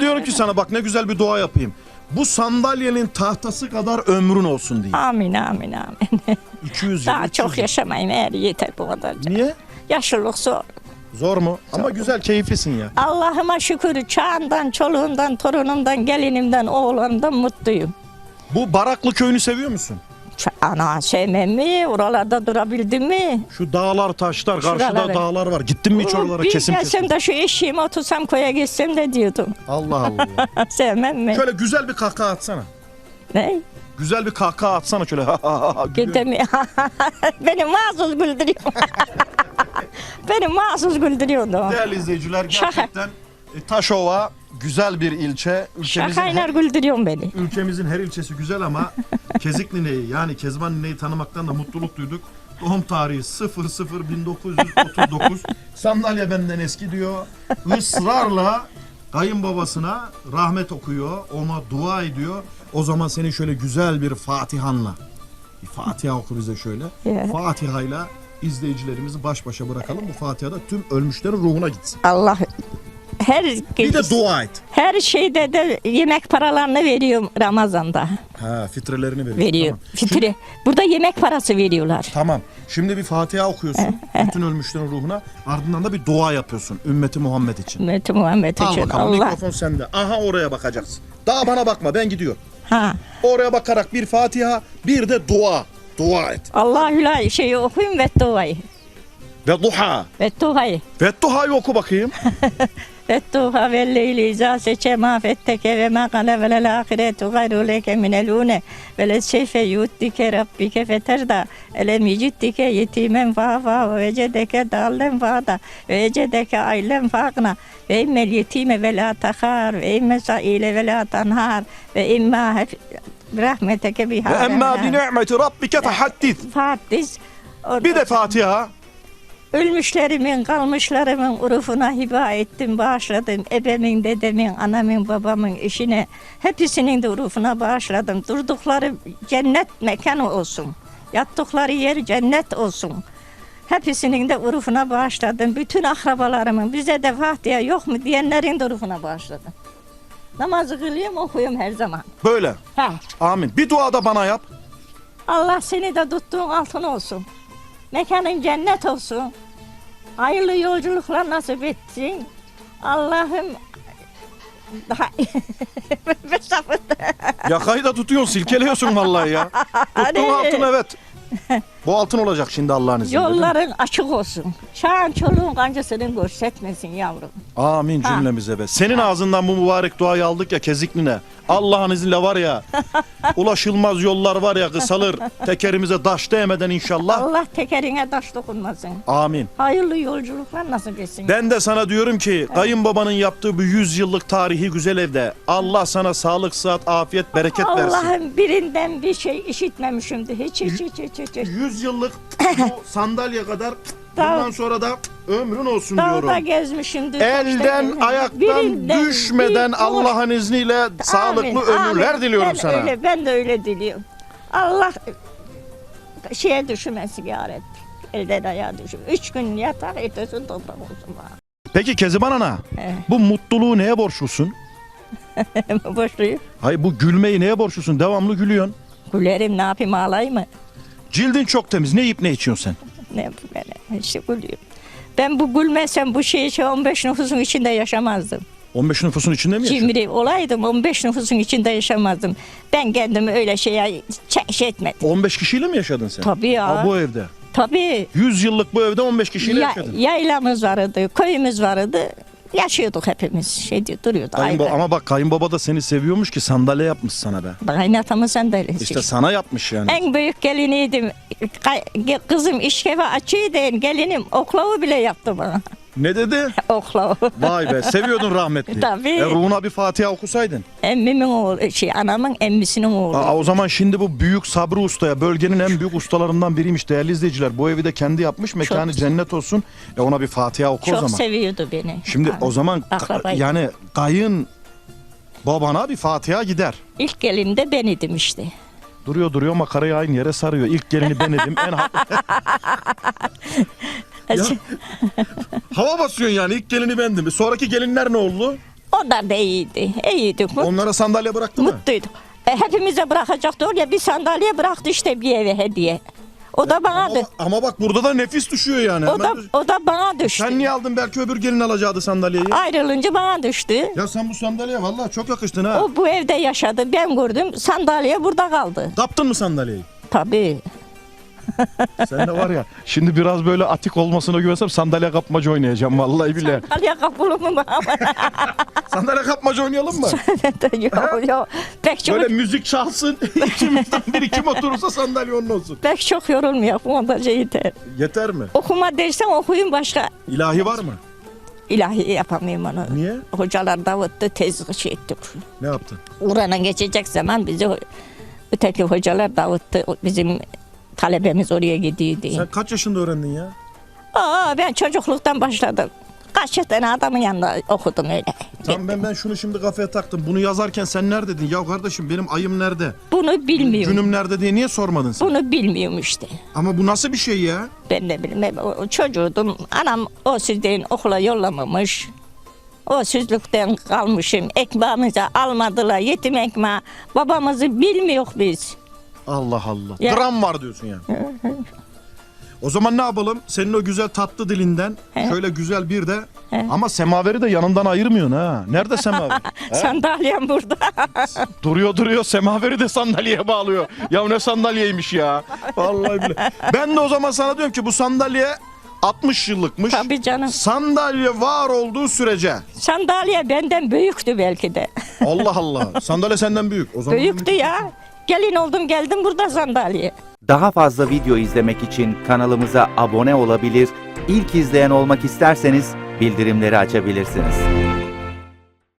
Diyorum ki sana bak ne güzel bir dua yapayım. Bu sandalyenin tahtası kadar ömrün olsun diye. Amin amin amin. 200 yıl. Daha 300 çok yıl. yaşamayayım eğer yeter bu kadar. Niye? Yaşlılık zor. Zor mu? Ama güzel keyiflisin ya. Allah'ıma şükür çağından, çoluğumdan, torunumdan, gelinimden, oğlanımdan mutluyum. Bu Baraklı köyünü seviyor musun? Ana sevmem mi? Oralarda durabildim mi? Şu dağlar taşlar karşıda Şuraları. dağlar var. Gittin mi hiç oralara bir kesim gelsem kesim? de şu eşeğime otursam koya gitsem de diyordum. Allah Allah. Sevmem mi? şöyle güzel bir kahkaha atsana. Ne? Güzel bir kahkaha atsana şöyle. Gülüyor. Gidemi. Beni mahsus güldürüyor. Beni mahsus güldürüyordu. Değerli izleyiciler Şaka. gerçekten e, Taşova güzel bir ilçe. Ülkemizin her, güldürüyorsun beni. ülkemizin her ilçesi güzel ama Kezik nineyi yani Kezban nineyi tanımaktan da mutluluk duyduk. Doğum tarihi 001939. Sandalye benden eski diyor. Israrla kayınbabasına rahmet okuyor. Ona dua ediyor. O zaman seni şöyle güzel bir Fatihanla. Bir Fatiha oku bize şöyle. Ya. Fatiha'yla izleyicilerimizi baş başa bırakalım. Bu Fatiha'da tüm ölmüşlerin ruhuna gitsin. Allah her Bir de dua et. her şeyde de yemek paralarını veriyorum Ramazan'da. Ha fitrelerini veriyor. Veriyor. Tamam. Fitre. Burada yemek parası veriyorlar. Tamam. Şimdi bir Fatiha okuyorsun. bütün ölmüşlerin ruhuna. Ardından da bir dua yapıyorsun. Ümmeti Muhammed için. Ümmeti Muhammed Al için bakalım Allah. mikrofon sende. Aha oraya bakacaksın. Daha bana bakma ben gidiyor. Ha. Oraya bakarak bir Fatiha bir de dua. Dua et. Allahüla şeyi okuyun ve duayı. Ve duha. Ve duayı. Ve duhayı oku bakayım. Ve duha ve leyli izâ seçe ma fetteke ve ma kale ve lel ahiretu gayru leke minelûne ve le seyfe yuddike rabbike feterda elem yiciddike yetimen fâfâ ve ecedeke dâllen fâda ve ecedeke aylen fâgna ve immel yetime ve la tahar ve imme saile ve la tanhar ve imma rahmeteke Ve biha emma bi ni'meti rabbike fehaddis. Fatiz. Bir de Fatiha. Ölmüşlerimin, kalmışlarımın urufuna hiba ettim, bağışladım. Ebemin, dedemin, anamın, babamın işine, hepsinin de urufuna bağışladım. Durdukları cennet mekanı olsun. Yattıkları yer cennet olsun. Hepsinin de urufuna bağışladım. Bütün akrabalarımın bize de Fatiha yok mu diyenlerin de urufuna bağışladım. Namazı kılıyorum, okuyorum her zaman. Böyle. Ha. Amin. Bir dua da bana yap. Allah seni de tuttuğun altın olsun. Mekanın cennet olsun. Hayırlı yolculuklar nasip etsin. Allah'ım daha Yakayı da tutuyorsun, silkeliyorsun vallahi ya. Tuttuğun altın evet. Bu altın olacak şimdi Allah'ın izniyle. değil mi? yolların açık olsun. Şahan çoluğun kancasını görsetmesin yavrum. Amin Ha. cümlemize be. Senin ağzından bu mübarek duayı aldık ya kezikline. Allah'ın izniyle var ya ulaşılmaz yollar var ya kısalır. Tekerimize taş değmeden inşallah. Allah tekerine taş dokunmasın. Amin. Hayırlı yolculuklar nasip etsin. Ben de sana diyorum ki kayınbabanın yaptığı bu 100 yıllık tarihi güzel evde Allah sana sağlık, sıhhat, afiyet, bereket versin. Allah'ım birinden bir şey işitmemişimdi. Hiç hiç hiç hiç hiç. hiç. 100 yıllık bu sandalye kadar bundan sonra da ömrün olsun Dağda diyorum. gezmişimdir. Elden ayaktan Birinden düşmeden bir- Allah'ın izniyle sağlıklı Amin, ömürler amin. diliyorum ben sana. Öyle, ben de öyle diliyorum. Allah şeye düşmesin ya Rabbi. Elden ayağa düşür. Üç gün yatar, ertesi toprak olsun bana. Peki Keziban Ana Evet. bu mutluluğu neye borçlusun? Boşluğu. Hayır bu gülmeyi neye borçlusun? Devamlı gülüyorsun. Gülerim ne yapayım ağlayayım mı? Cildin çok temiz. Ne yiyip ne içiyorsun sen? Ne yapayım ben? İşte gülüyorum. Ben bu gülmesem bu şey, şey 15 nüfusun içinde yaşamazdım. 15 nüfusun içinde mi yaşıyorsun? Cimri olaydım 15 nüfusun içinde yaşamazdım. Ben kendimi öyle şeye şey, şey etmedim. 15 kişiyle mi yaşadın sen? Tabii ya. Ha, bu evde. Tabii 100 yıllık bu evde 15 kişiyle Ya, yaşadın. yaylamız vardı, köyümüz vardı. Yaşıyorduk hepimiz. Şey diyor, duruyordu Kayınba- ayrı. ama bak kayınbaba da seni seviyormuş ki sandalye yapmış sana be. Kaynatamın sandalyesi. İşte sana yapmış yani. En büyük geliniydim. Kay- ge- Kızım işkeve açıydı. Gelinim oklavu bile yaptı bana. Ne dedi? Oklavu. Vay be seviyordun rahmetli. Tabii. E, ruhuna bir Fatiha okusaydın. Emmimin oğlu, şey anamın emmisinin oğlu. Aa, o zaman şimdi bu büyük Sabri Usta'ya bölgenin en büyük ustalarından biriymiş değerli izleyiciler. Bu evi de kendi yapmış. Mekanı Çok- cennet olsun. E ona bir Fatiha oku o Çok zaman. seviyordu beni. Şimdi o zaman ka- yani kayın babana bir Fatiha gider. İlk gelin de ben idim işte. Duruyor duruyor makarayı aynı yere sarıyor. İlk gelini ben edim. En ha- hava basıyorsun yani. İlk gelini bendim. Sonraki gelinler ne oldu? Onlar da iyiydi. İyiydik. Mut, Onlara sandalye bıraktı mı? mutluyduk. E, hepimize bırakacaktı oraya bir sandalye bıraktı işte bir eve hediye. O da bana Ama, ama bak burada da nefis düşüyor yani. o da düş- o da bana düştü. Sen niye aldın belki öbür gelin alacaktı sandalyeyi. Ayrılınca bana düştü. Ya sen bu sandalyeye vallahi çok yakıştın ha. O bu evde yaşadı. Ben gördüm. Sandalye burada kaldı. Kaptın mı sandalyeyi? Tabii. Sen de var ya şimdi biraz böyle atik olmasına güvensem sandalye kapmaca oynayacağım vallahi bile. Sandalye kapılı mı sandalye kapmaca oynayalım mı? yok yok. Pek çok, Böyle müzik çalsın ikimizden biri kim oturursa sandalye onun olsun. pek çok yorulmuyor. Montajı yeter. Yeter mi? Okuma dersen okuyun başka. İlahi var mı? İlahi yapamıyorum onu. Niye? Hocalar davıttı tez şey ettik. Ne yaptın? Kur'an'a geçecek zaman bizi öteki hocalar davıttı. Bizim talebemiz oraya gidiyordu. Sen kaç yaşında öğrendin ya? Aa, ben çocukluktan başladım. Kaç tane adamın yanında okudum öyle. Tamam ben ben şunu şimdi kafaya taktım. Bunu yazarken sen neredeydin? Ya kardeşim benim ayım nerede? Bunu bilmiyorum. Günüm nerede diye niye sormadın sen? Bunu bilmiyorum işte. Ama bu nasıl bir şey ya? Ben de bilmem. O- o Çocuğudum. Anam o sizden okula yollamamış. O süzlükten kalmışım. Ekmeğimizi almadılar. Yetim ekmeği. Babamızı bilmiyor biz. Allah Allah. Ya. Gram var diyorsun yani. O zaman ne yapalım? Senin o güzel tatlı dilinden şöyle güzel bir de ama semaveri de yanından ayırmıyorsun ha. Nerede semaver? Sandalyem burada. duruyor duruyor semaveri de sandalyeye bağlıyor. Ya ne sandalyeymiş ya. Vallahi bile. Ben de o zaman sana diyorum ki bu sandalye 60 yıllıkmış. Tabii canım. Sandalye var olduğu sürece. Sandalye benden büyüktü belki de. Allah Allah. Sandalye senden büyük. O zaman Büyüktü ya. Gelin oldum geldim burada sandalye. Daha fazla video izlemek için kanalımıza abone olabilir, ilk izleyen olmak isterseniz bildirimleri açabilirsiniz.